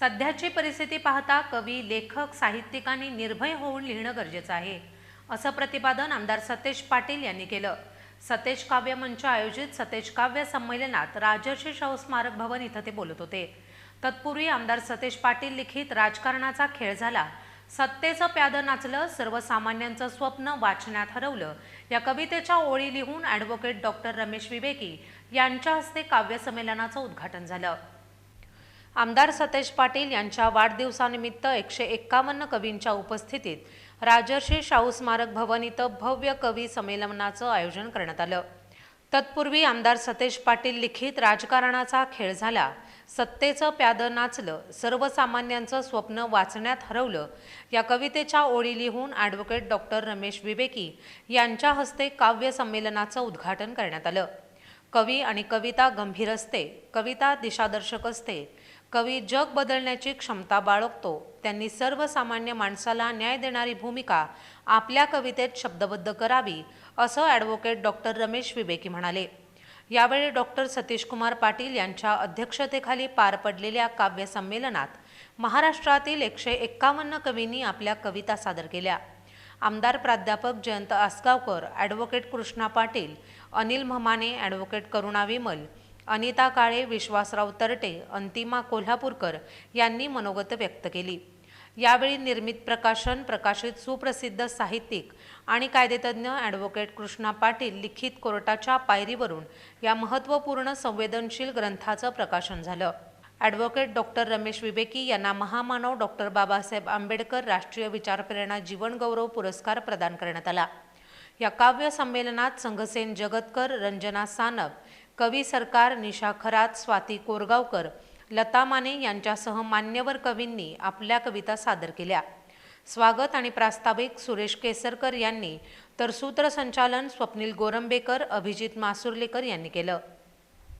सध्याची परिस्थिती पाहता कवी लेखक साहित्यिकांनी निर्भय होऊन लिहिणं गरजेचं आहे असं प्रतिपादन आमदार सतेज पाटील यांनी केलं. सतेज काव्य मंच आयोजित सतेज काव्य संमेलनात राजर्षी शाहू स्मारक भवन इथं ते बोलत होते. तत्पूर्वी आमदार सतेज पाटील लिखित राजकारणाचा खेळ झाला. सत्तेचं प्यादं नाचलं सर्वसामान्यांचं स्वप्न वाचण्यात हरवलं. या कवितेच्या ओळी लिहून ॲडव्होकेट डॉक्टर रमेश विवेकी यांच्या हस्ते काव्य संमेलनाचं उद्घाटन झालं. आमदार सतेज पाटील यांच्या वाढदिवसानिमित्त एकशे एक्कावन्न कवींच्या उपस्थितीत राजर्षी शाहू स्मारक भवन इथं भव्य कवी संमेलनाचं आयोजन करण्यात आलं. तत्पूर्वी आमदार सतेज पाटील लिखित राजकारणाचा खेळ झाला. सत्तेचं प्यादं नाचलं. सर्वसामान्यांचं स्वप्न वाचण्यात हरवलं. या कवितेच्या ओळी लिहून ॲडव्होकेट डॉक्टर रमेश विवेकी यांच्या हस्ते काव्य संमेलनाचं उद्घाटन करण्यात आलं. कवी आणि कविता गंभीर असते. कविता दिशादर्शक असते. कवी जग बदलण्याची क्षमता बाळगतो. त्यांनी सर्वसामान्य माणसाला न्याय देणारी भूमिका आपल्या कवितेत शब्दबद्ध करावी असं ॲडव्होकेट डॉक्टर रमेश विवेकी म्हणाले. यावेळी डॉक्टर सतीशकुमार पाटील यांच्या अध्यक्षतेखाली पार पडलेल्या काव्य संमेलनात महाराष्ट्रातील एकशे एक्कावन्न कवींनी आपल्या कविता सादर केल्या. आमदार प्राध्यापक जयंत आसगावकर ॲडव्होकेट कृष्णा पाटील अनिल म्हमाने ॲडव्होकेट करुणा विमल अनिता काळे विश्वासराव तरटे अंतिमा कोल्हापूरकर यांनी मनोगत व्यक्त केली. यावेळी निर्मित प्रकाशन प्रकाशित सुप्रसिद्ध साहित्यिक आणि कायदेतज्ञ ॲडव्होकेट कृष्णा पाटील लिखित कोर्टाच्या पायरीवरून या महत्त्वपूर्ण संवेदनशील ग्रंथाचं प्रकाशन झालं. ॲडव्होकेट डॉक्टर रमेश विवेकी यांना महामानव डॉक्टर बाबासाहेब आंबेडकर राष्ट्रीय विचारप्रेरणा जीवनगौरव पुरस्कार प्रदान करण्यात आला. या काव्य संमेलनात संघसेन जगतकर रंजना सानप कवी सरकार निशा खरात स्वाती कोरगावकर लता माने यांच्यासह मान्यवर कवींनी आपल्या कविता सादर केल्या. स्वागत आणि प्रास्ताविक सुरेश केसरकर यांनी तर सूत्रसंचालन स्वप्नील गोरंबेकर अभिजित मासुर्लेकर यांनी केलं.